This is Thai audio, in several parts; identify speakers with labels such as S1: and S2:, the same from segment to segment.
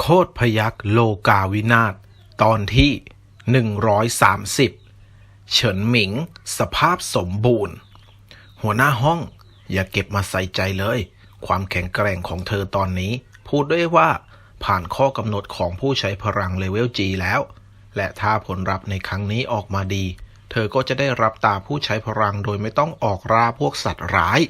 S1: โคตรพยักโลกาวินาศตอนที่ 130 เฉินหมิง สภาพสมบูรณ์ หัวหน้าห้อง อย่าเก็บมาใส่ใจเลย ความแข็งแกร่งของเธอตอนนี้ พูดด้วยว่าผ่านข้อกำหนดของผู้ใช้พลังเลเวล G แล้ว และถ้าผลลัพธ์ในครั้งนี้ออกมาดี เธอก็จะได้รับตาผู้ใช้พลังโดยไม่ต้องออกราพวกสัตว์ร้าย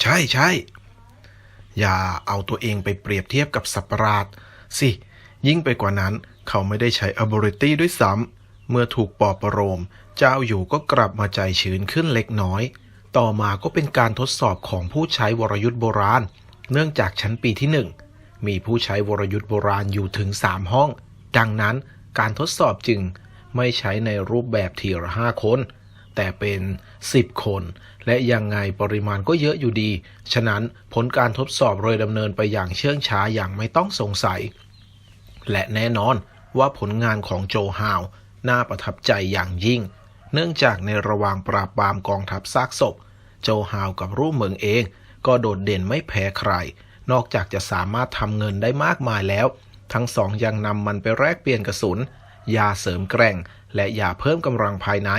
S1: ใช่ใช่ อย่าเอาตัวเองไปเปรียบเทียบกับสัตว์ประหลาดสิ ยิ่งไปกว่านั้นเขาไม่ได้ใช้ ability ด้วยซ้ำ เมื่อถูกปอบประโลมเจ้าอยู่ก็กลับมาใจชื้นขึ้นเล็กน้อย ต่อมาก็เป็นการทดสอบของผู้ใช้วรยุทธ์โบราณ เนื่องจากชั้นปีที่หนึ่งมีผู้ใช้วรยุทธ์โบราณอยู่ถึง 3 ห้อง ดังนั้นการทดสอบจึงไม่ใช้ในรูปแบบทีละห้าคน แต่เป็น 10 คน และยังไงปริมาณก็เยอะอยู่ดี ฉะนั้นผลการทดสอบเลยดำเนินไปอย่างเชื่องช้าอย่างไม่ต้องสงสัย และแน่นอนว่าผลงานของโจฮาวน่าประทับใจอย่างยิ่ง เนื่องจากในระหว่างปราบปรามกองทัพซากศพ โจฮาวกับรูปเมืองเอง ก็โดดเด่นไม่แพ้ใคร นอกจากจะสามารถทำเงินได้มากมายแล้ว ทั้งสองยังนำมันไปแลกเปลี่ยนกระสุน ยาเสริมแกร่ง และยาเพิ่มกำลังภายใน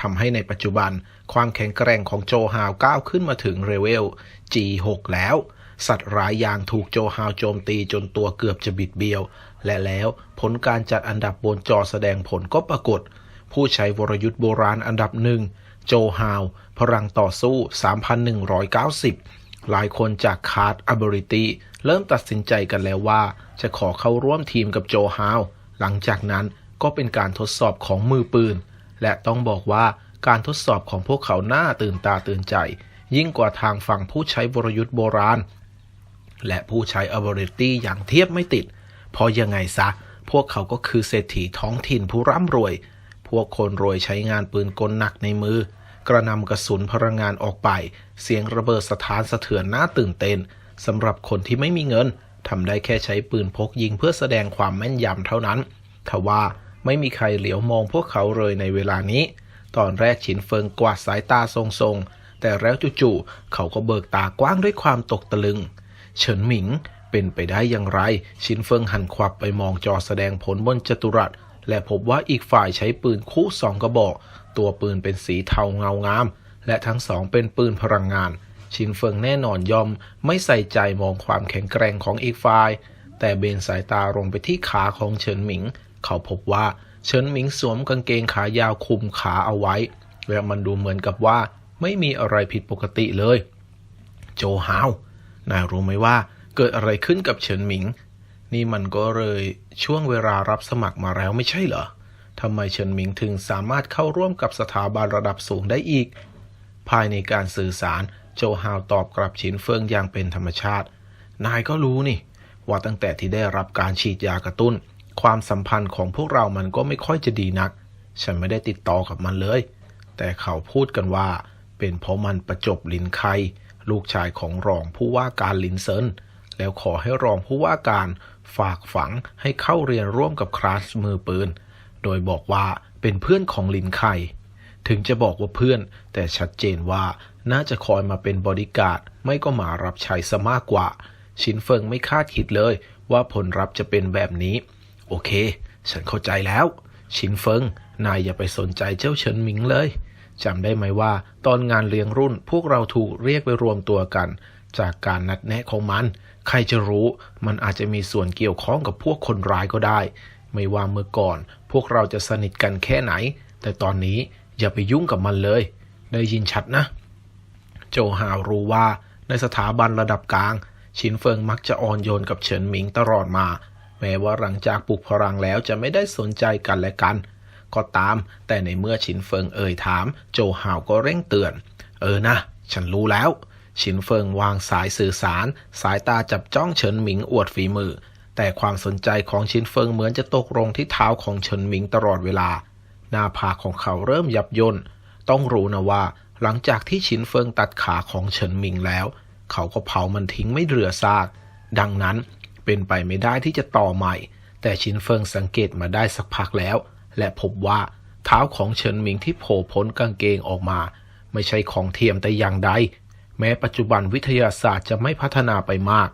S1: ทำให้ในปัจจุบันความแข็งแกร่งของโจฮาวก้าวขึ้นมาถึงเรเวล G6 แล้ว สัตว์ร้ายอย่างถูกโจฮาวโจมตีจนตัวเกือบจะบิดเบี้ยว และแล้วผลการจัดอันดับบนจอแสดงผลก็ปรากฏ ผู้ใช้วรยุทธ์โบราณอันดับหนึ่งโจฮาว พลังต่อสู้ 3,190 หลายคนจากคาร์ดอ b i l i t y เริ่มตัดสินใจกันแล้วว่า จะขอเข้าร่วมทีมกับโจฮาว หลังจากนั้นก็เป็นการทดสอบของมือปืน และต้องบอกว่าการทดสอบของพวกเขาหน่าตื่นตาตื่นใจ ยิ่งกว่าทางฝั่งผู้ใช้วรยุทธ์โบราณ และผู้ใช้ ability อย่างเทียบไม่ติดเพราะยังไงซะ พวกเขาก็คือเศรษฐีท้องถิ่นผู้ร่ำรวย พวกคนรวยใช้งานปืนกลหนักในมือ กระนำกระสุนพลังงานออกไป เสียงระเบิดสถานสะเทือนน่าตื่นเต้นสำหรับคนที่ไม่มีเงินทำได้แค่ใช้ปืนพกยิงเพื่อแสดงความแม่นยำเท่านั้นทว่า ไม่มีใครเหลียวมองพวกเขาเลยในเวลานี้ ตอนแรกฉินเฟิงกวาดสายตาทรงๆ แต่แล้วจู่ๆเขาก็เบิกตากว้างด้วยความตกตะลึง เฉินหมิงเป็นไปได้อย่างไร ชินเฟิงหันขวับไปมองจอแสดงผลบนจัตุรัส และพบว่าอีกฝ่ายใช้ปืนคู่สองกระบอก ตัวปืนเป็นสีเทาเงางาม และทั้งสองเป็นปืนพลังงาน ชินเฟิงแน่นอนยอมไม่ใส่ใจมองความแข็งแกร่งของอีกฝ่าย แต่เบนสายตาลงไปที่ขาของเฉินหมิง เขาพบว่าเฉินหมิงสวมกางเกงขายาวคลุมขาเอาไว้ และมันดูเหมือนกับว่าไม่มีอะไรผิดปกติเลย โจฮาวนายรู้ไหมว่าเกิดอะไรขึ้นกับเฉินหมิง นี่มันก็เลยช่วงเวลารับสมัครมาแล้วไม่ใช่เหรอทำไมเฉินหมิงถึงสามารถเข้าร่วมกับสถาบันระดับสูงได้อีก ภายในการสื่อสาร โจฮาวตอบกลับฉินเฟิงอย่างเป็นธรรมชาติ นายก็รู้นี่ ว่าตั้งแต่ที่ได้รับการฉีดยากระตุ้น ความสัมพันธ์ของพวกเรามันก็ไม่ค่อยจะดีนัก ฉันไม่ได้ติดต่อกับมันเลย แต่เขาพูดกันว่า เป็นเพราะมันประจบลินไคลูกชายของรองผู้ว่าการลินเซินแล้วขอให้รองผู้ว่าการฝากฝังให้เข้าเรียนร่วมกับคลาสมือปืน โดยบอกว่าเป็นเพื่อนของลินไคถึงจะบอกว่าเพื่อน แต่ชัดเจนว่าน่าจะคอยมาเป็นบริการดไม่ก็มารับใช้ซะมากกว่า ชินเฟิงไม่คาดคิดเลยว่าผลลัพธ์จะเป็นแบบนี้ โอเค ฉันเข้าใจแล้ว ชินเฟิง นายอย่าไปสนใจเจ้าเฉินหมิงเลยจำได้ไหมว่าตอนงานเลี้ยงรุ่นพวกเราถูกเรียกไปรวมตัวกัน จากการนัดแนะของมัน ใครจะรู้มันอาจจะมีส่วนเกี่ยวข้องกับพวกคนร้ายก็ได้ ไม่ว่าเมื่อก่อน พวกเราจะสนิทกันแค่ไหน แต่ตอนนี้อย่าไปยุ่งกับมันเลย ได้ยินชัดนะ โจฮาวรู้ว่าในสถาบันระดับกลาง ชินเฟิงมักจะอ่อนโยนกับเฉินหมิงตลอดมา แม้ว่าหลังจากปลุกพลังแล้วจะไม่ได้สนใจกันและกัน ก็ตาม แต่ในเมื่อชินเฟิงเอ่ยถาม โจฮาวก็เร่งเตือน เออนะ ฉันรู้แล้ว ชินเฟิงวางสายสื่อสาร สายตาจับจ้องเฉินหมิงอวดฝีมือ แต่ความสนใจของชินเฟิงเหมือนจะตกลงที่เท้าของเฉินหมิงตลอดเวลา หน้าผากของเขาเริ่มยับย่นต้องรู้นะว่า หลังจากที่ฉินเฟิงตัดขาของเฉินหมิงแล้ว เขาก็เผามันทิ้งไม่เหลือซาก ดังนั้น เป็นไปไม่ได้ที่จะต่อใหม่ แต่ชินเฟิงสังเกตมาได้สักพักแล้ว และพบว่าเท้าของเฉินหมิงที่โผล่พ้นกางเกงออกมา ไม่ใช่ของเทียมแต่อย่างใด แม้ปัจจุบันวิทยาศาสตร์จะไม่พัฒนาไปมาก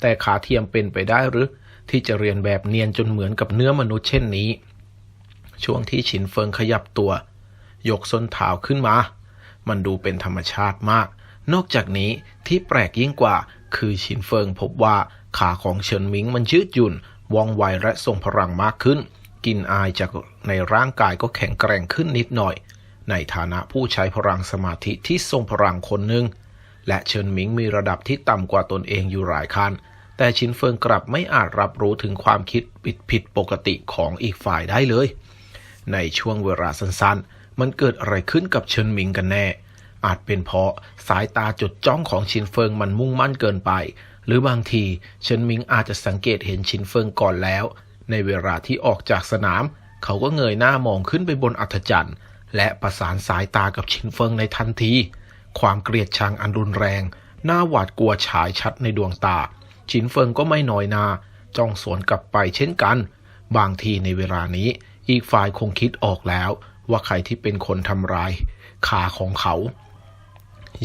S1: แต่ขาเทียมเป็นไปได้หรือ ที่จะเรียนแบบเนียนจนเหมือนกับเนื้อมนุษย์เช่นนี้ ช่วงที่ฉินเฟิงขยับตัว ยกส้นเท้าขึ้นมา มันดูเป็นธรรมชาติมาก นอกจากนี้ที่แปลกยิ่งกว่า คือฉินเฟิงพบว่า ขาของเฉินหมิงมันยืดหยุ่นว่องไวและทรงพลังมากขึ้น กินอายจากในร่างกายก็แข็งแกร่งขึ้นนิดหน่อย ในฐานะผู้ใช้พลังสมาธิที่ทรงพลังคนหนึ่ง และเฉินหมิงมีระดับที่ต่ำกว่าตนเองอยู่หลายขั้นแต่ชินเฟิงกลับไม่อาจรับรู้ถึงความคิดผิดผิดปกติของอีกฝ่ายได้เลย ในช่วงเวลาสั้นๆ มันเกิดอะไรขึ้นกับเฉินหมิงกันแน่ อาจเป็นเพราะสายตาจดจ้องของชินเฟิงมันมุ่งมั่นเกินไป หรือบางทีเฉินหมิงอาจจะสังเกตเห็นชินเฟิงก่อนแล้ว ในเวลาที่ออกจากสนาม เขาก็เงยหน้ามองขึ้นไปบนอัธจันทร์ และประสานสายตากับชินเฟิงในทันที ความเกลียดชังอันรุนแรง หน้าหวาดกลัวฉายชัดในดวงตา ชินเฟิงก็ไม่น้อยนาจ้องสวนกลับไปเช่นกัน บางทีในเวลานี้ อีกฝ่ายคงคิดออกแล้ว ว่าใครที่เป็นคนทำร้ายขาของเขา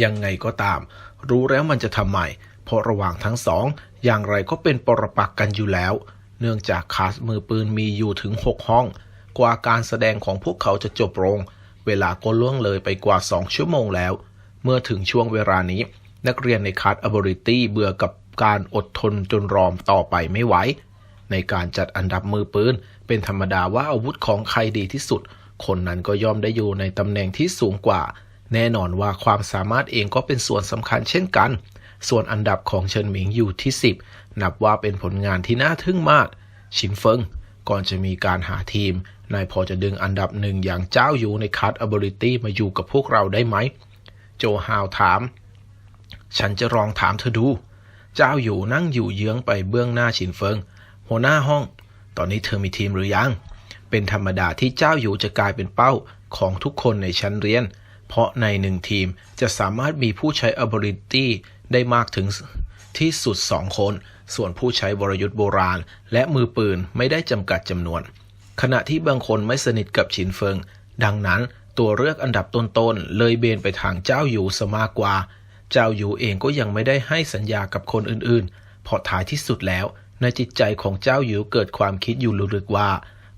S1: ยังไงก็ตาม รู้แล้วมันจะทำไม เพราะระหว่างทั้งสองอย่างไรก็เป็นปรปักกันอยู่แล้ว เนื่องจากคาสมือปืนมีอยู่ถึง 6 ห้อง กว่าการแสดงของพวกเขาจะจบลง เวลาก็ล่วงเลยไปกว่า 2 ชั่วโมงแล้ว เมื่อถึงช่วงเวลานี้ นักเรียนในคาสอบริตี้เบื่อกับการอดทนจนรอมต่อไปไม่ไหว ในการจัดอันดับมือปืน เป็นธรรมดาว่าอาวุธของใครดีที่สุด คนนั้นก็ย่อมได้อยู่ในตำแหน่งที่สูงกว่า แน่นอนว่าความสามารถเองก็เป็นส่วนสำคัญเช่นกัน ส่วนอันดับของเฉินหมิงอยู่ที่ 10 นับว่าเป็นผลงานที่น่าทึ่งมาก ชินเฟิงก่อนจะมีการหาทีม นายพอจะดึงอันดับหนึ่งอย่างเจ้าอยู่ในคัตอเบอริตี้มาอยู่กับพวกเราได้ไหม โจฮาวถาม ฉันจะลองถามเธอดู เจ้าอยู่นั่งอยู่เยื้องไปเบื้องหน้าชินเฟิง หัวหน้าห้อง ตอนนี้เธอมีทีมหรือยัง เป็นธรรมดาที่เจ้าอยู่จะกลายเป็นเป้าของทุกคนในชั้นเรียน เพราะในหนึ่งทีมจะสามารถมีผู้ใช้ ability ได้มากถึงที่สุดสองคน ส่วนผู้ใช้วรยุทธ์โบราณ และมือปืนไม่ได้จำกัดจำนวน ขณะที่บางคนไม่สนิทกับฉินเฟิง ดังนั้นตัวเลือกอันดับต้นๆเลยเบนไปทางเจ้าอยู่ซะมากกว่า เจ้าอยู่เองก็ยังไม่ได้ให้สัญญากับคนอื่นๆ เพราะท้ายที่สุดแล้ว ในจิตใจของเจ้าอยู่เกิดความคิดอยู่ลึกๆว่า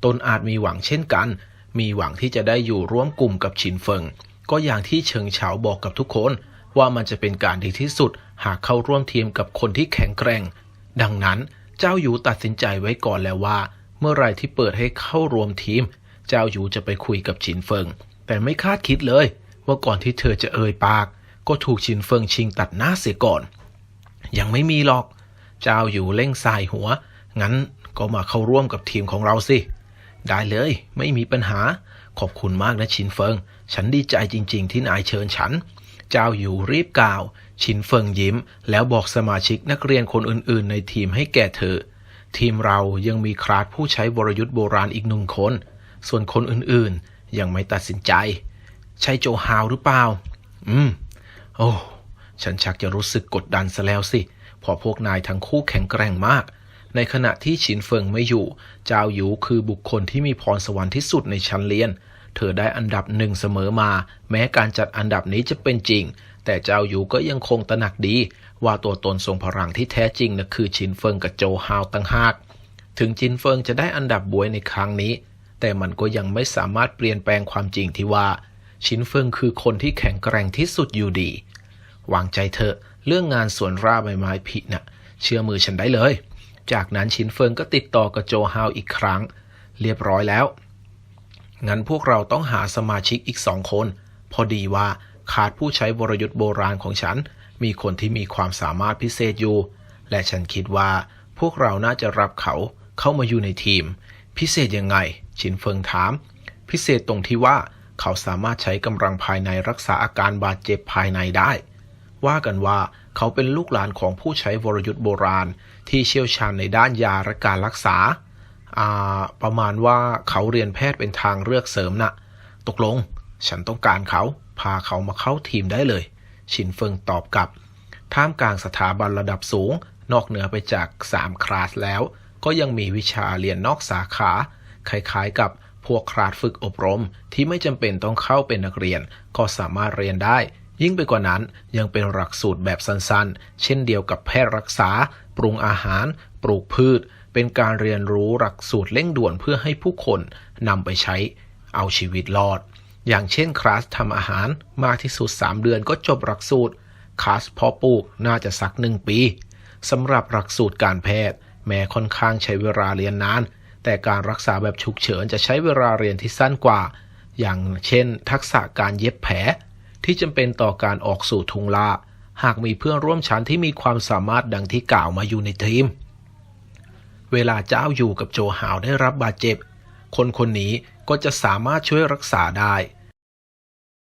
S1: ตนอาจมีหวังเช่นกัน มีหวังที่จะได้อยู่ร่วมกลุ่มกับฉินเฟิง ก็อย่างที่เฉิงเฉาบอกกับทุกคน ว่ามันจะเป็นการดีที่สุดหากเข้าร่วมทีมกับคนที่แข็งแกร่ง ดังนั้นเจ้าอยู่ตัดสินใจไว้ก่อนแล้วว่า เมื่อไรที่เปิดให้เข้ารวมทีม เจ้าอยู่จะไปคุยกับฉินเฟิง แต่ไม่คาดคิดเลย ว่าก่อนที่เธอจะเอ่ยปาก ก็ถูกฉินเฟิงชิงตัดหน้าเสียก่อน ยังไม่มีหรอก เจ้าอยู่เล่งสายหัว งั้นก็มาเข้าร่วมกับทีมของเราสิ ได้เลย ไม่มีปัญหา ขอบคุณมากนะชินเฟิง ฉันดีใจจริง ๆ ที่นายเชิญฉัน เจ้าอยู่รีบกล่าว ชินเฟิงยิ้ม แล้วบอกสมาชิกนักเรียนคนอื่น ๆ ในทีมให้แก่เธอ ทีมเรายังมีคลาสผู้ใช้วรยุทธ์โบราณอีกหนึ่งคน ส่วนคนอื่น ๆ ยังไม่ตัดสินใจ ใช่โจฮาวหรือเปล่า อืม โอ้ ฉันชักจะรู้สึกกดดันซะแล้วสิเพอพวกนายทั้งคู่แข็งแกร่งมาก ในขณะที่ฉินเฟิงไม่อยู่ เจ้าหยูคือบุคคลที่มีพรสวรรค์ที่สุดในชั้นเรียนเเธอได้อันดับหนึ่งเสมอมา แม้การจัดอันดับนี้จะเป็นจริง แต่เจ้าหยูก็ยังคงตระหนักดี ว่าตัวตนทรงพลังที่แท้จริงนะคือฉินเฟิงกับโจฮาวตั้งหาก ถึงจินเฟิงจะได้อันดับบวยในครั้งนี้ แต่มันก็ยังไม่สามารถเปลี่ยนแปลงความจริงที่ว่า ชินเฟิงคือคนที่แข็งแกร่งที่สุดอยู่ดี วางใจเถอะเรื่องงานสวนราใบไม้ผินะ่ะ เชื่อมือฉันได้เลย จากนั้นชินเฟิงก็ติดต่อกับโจฮาวอีกครั้ง เรียบร้อยแล้ว งั้นพวกเราต้องหาสมาชิกอีกสองคน พอดีว่าขาดผู้ใช้วรยุทธ์โบราณของฉัน มีคนที่มีความสามารถพิเศษอยู่ และฉันคิดว่าพวกเราน่าจะรับเขาเข้ามาอยู่ในทีม พิเศษยังไง ชินเฟิงถาม พิเศษตรงที่ว่าเขาสามารถใช้กำลังภายในรักษาอาการบาดเจ็บภายในได้ ว่ากันว่าเขาเป็นลูกหลานของผู้ใช้วรยุทธ์โบราณ ที่เชี่ยวชาญในด้านยาและการรักษาอ่า ประมาณว่าเขาเรียนแพทย์เป็นทางเลือกเสริมนะ่ะ ตกลง ฉันต้องการเขา พาเขามาเข้าทีมได้เลย ชินเฟิงตอบกลับ ท่ามกลางสถาบันระดับสูง นอกเหนือไปจาก 3 คลาสแล้ว ก็ยังมีวิชาเรียนนอกสาขา คล้ายๆกับพวกคลาสฝึกอบรมที่ไม่จำเป็นต้องเข้าเป็นนักเรียน ก็สามารถเรียนได้ ยิ่งไปกว่านั้นยังเป็นหลักสูตรแบบสั้นๆ เช่นเดียวกับแพทย์รักษา ปรุงอาหาร ปลูกพืช เป็นการเรียนรู้หลักสูตรเร่งด่วนเพื่อให้ผู้คนนำไปใช้เอาชีวิตรอด อย่างเช่นคลาสทำอาหารมากที่สุด 3 เดือนก็จบหลักสูตรคลาสเพาะปลูกน่าจะสักหนึ่งปีสำหรับหลักสูตรการแพทย์ แม้ค่อนข้างใช้เวลาเรียนนาน แต่การรักษาแบบฉุกเฉินจะใช้เวลาเรียนที่สั้นกว่า อย่างเช่น ทักษะการเย็บแผล ที่จำเป็นต่อการออกสู่ทุงลาหากมีเพื่อนร่วมชั้นที่มีความสามารถดังที่กล่าวมาอยู่ในทีม เวลาเจ้าอยู่กับโจฮาวได้รับบาดเจ็บ คนคนนี้ก็จะสามารถช่วยรักษาได้